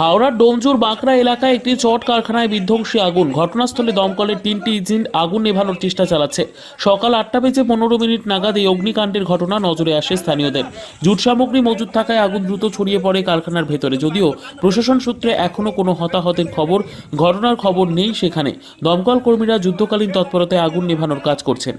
হাওড়ার ডোমজুর বাঁকড়া এলাকায় একটি চট কারখানায় বিধ্বংসী আগুন। ঘটনাস্থলে দমকলের তিনটি ইঞ্জিন আগুন নেভানোর চেষ্টা চালাচ্ছে। সকাল আটটা বেজে পনেরো মিনিট নাগাদ এই অগ্নিকাণ্ডের ঘটনা নজরে আসে স্থানীয়দের। জুট সামগ্রী মজুদ থাকায় আগুন দ্রুত ছড়িয়ে পড়ে কারখানার ভেতরে। যদিও প্রশাসন সূত্রে এখনও কোনো হতাহতের খবর, ঘটনার খবর নেই সেখানে। দমকল কর্মীরা যুদ্ধকালীন তৎপরতায় আগুন নেভানোর কাজ করছেন।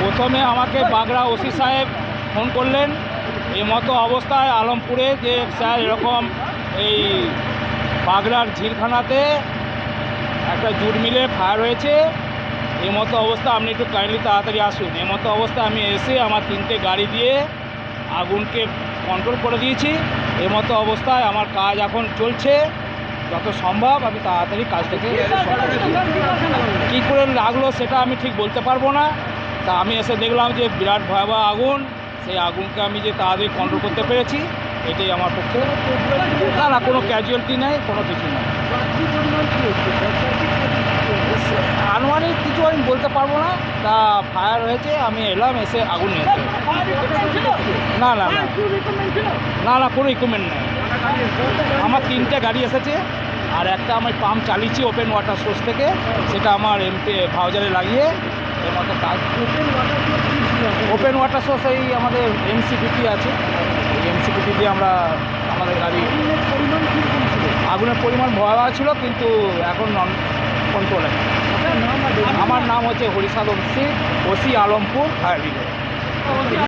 প্রথমে আমাকে বাগড়া ওসি সাহেব ফোন করলেন। এই মতো অবস্থায় আলমপুরে যে স্যার এরকম এই বাগড়ার ঝিলখানাতে একটা জুট মিলে ফায়ার হয়েছে, এই মতো অবস্থা আপনি একটু কাইন্ডলি তাড়াতাড়ি আসুন। এই মতো অবস্থা আমি এসে আমার তিনটে গাড়ি দিয়ে আগুনকে কন্ট্রোল করে দিয়েছি। এই মতো অবস্থায় আমার কাজ এখন চলছে, যত সম্ভব আমি তাড়াতাড়ি কাজটাকে কী করে লাগল সেটা আমি ঠিক বলতে পারব না। তা আমি এসে দেখলাম যে বিরাট ভয়াবহ আগুন, সেই আগুনকে আমি যে তাড়াতাড়ি কন্ট্রোল করতে পেরেছি। এটাই আমার পক্ষে। না না, কোনো ক্যাজুয়ালিটি নেই, কোনো কিছু নেই। আনুমানিক কিছু আমি বলতে পারব না। তা ফায়ার হয়েছে, আমি এলাম, এসে আগুন নিয়ে না না না। না না, কোনো ইকুইপমেন্ট নেই। আমার তিনটে গাড়ি এসেছে, আর একটা আমি পাম্প চালিয়েছি ওপেন ওয়াটার সোর্স থেকে, সেটা আমার এমপি ভাউজারে লাগিয়ে। ওপেন ওয়াটার সোর্স এই আমাদের এমসিপিটি আছে। এই এমসিপিটি দিয়ে আমরা আমাদের গাড়ি আগুনের পরিমাণ ভয়াবহ ছিল, কিন্তু এখন নন কন্ট্রোলে আমার নাম হচ্ছে Harisadhan Singh, OC Alampur fire brigade